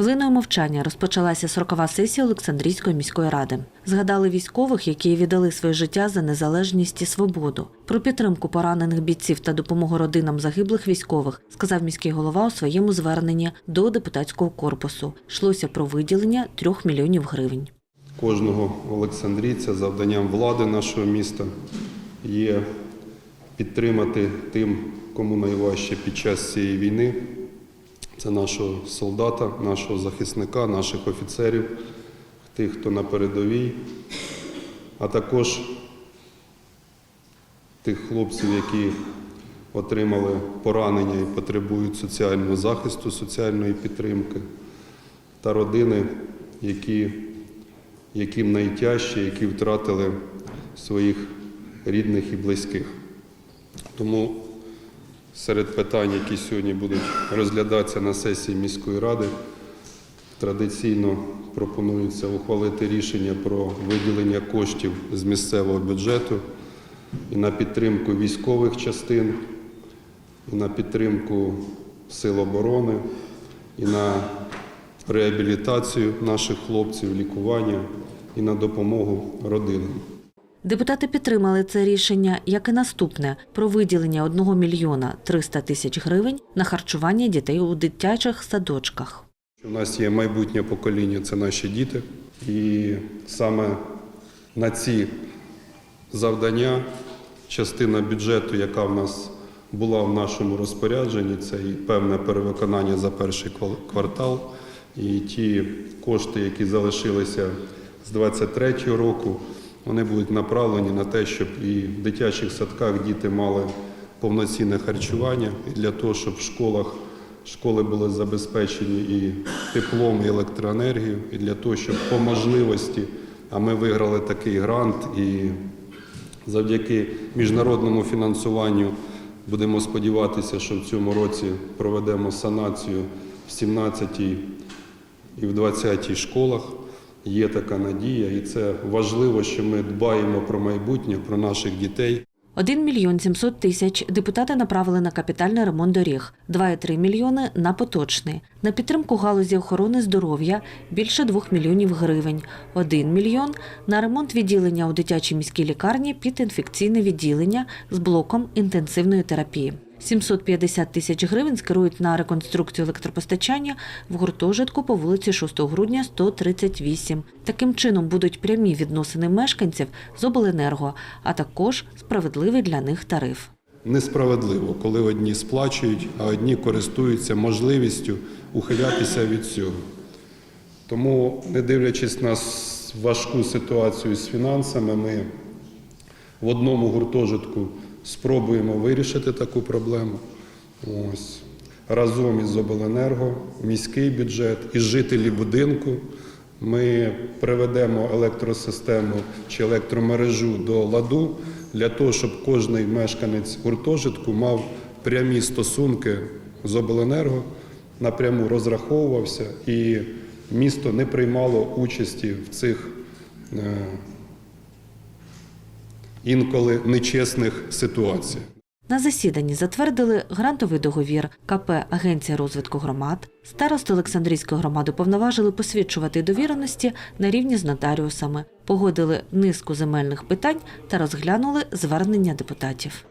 Хвилиною мовчання розпочалася 40-ва сесія Олександрійської міської ради. Згадали військових, які віддали своє життя за незалежність і свободу. Про підтримку поранених бійців та допомогу родинам загиблих військових сказав міський голова у своєму зверненні до депутатського корпусу. Йшлося про виділення трьох мільйонів гривень. кожного олександрійця завданням влади нашого міста є підтримати тим, кому найважче під час цієї війни. Це нашого солдата, нашого захисника, наших офіцерів, тих, хто на передовій, а також тих хлопців, які отримали поранення і потребують соціального захисту, соціальної підтримки, та родини, які яким найтяжче, які втратили своїх рідних і близьких. Тому серед питань, які сьогодні будуть розглядатися на сесії міської ради, традиційно пропонується ухвалити рішення про виділення коштів з місцевого бюджету і на підтримку військових частин, і на підтримку сил оборони, і на реабілітацію наших хлопців, лікування і на допомогу родинам. Депутати підтримали це рішення, як і наступне про виділення 1 мільйона 300 тисяч гривень на харчування дітей у дитячих садочках. У нас є майбутнє покоління, це наші діти. І саме на ці завдання частина бюджету, яка в нас була в нашому розпорядженні, це і певне перевиконання за перший квартал, і ті кошти, які залишилися з 2023 року, вони будуть направлені на те, щоб і в дитячих садках діти мали повноцінне харчування, і для того, щоб в школах школи були забезпечені і теплом, і електроенергією, і для того, щоб по можливості, а ми виграли такий грант, і завдяки міжнародному фінансуванню будемо сподіватися, що в цьому році проведемо санацію в 17 і в 20 школах. Є така надія, і це важливо, що ми дбаємо про майбутнє, про наших дітей. 1 мільйон 700 тисяч депутати направили на капітальний ремонт доріг, 2,3 мільйони – на поточний. На підтримку галузі охорони здоров'я – більше 2 мільйонів гривень, 1 мільйон – на ремонт відділення у дитячій міській лікарні під інфекційне відділення з блоком інтенсивної терапії. 750 тисяч гривень скерують на реконструкцію електропостачання в гуртожитку по вулиці 6 грудня 138. Таким чином будуть прямі відносини мешканців з обленерго, а також справедливий для них тариф. Несправедливо, коли одні сплачують, а одні користуються можливістю ухилятися від цього. Тому, не дивлячись на важку ситуацію з фінансами, ми в одному гуртожитку спробуємо вирішити таку проблему. Ось. Разом із обленерго, міський бюджет і жителі будинку ми приведемо електросистему чи електромережу до ладу для того, щоб кожний мешканець гуртожитку мав прямі стосунки з обленерго, напряму розраховувався, і місто не приймало участі в цих е, інколи нечесних ситуацій. На засіданні затвердили грантовий договір КП Агенція розвитку громад. Старости Олександрійської громади повноважили посвідчувати довіреності на рівні з нотаріусами, погодили низку земельних питань та розглянули звернення депутатів.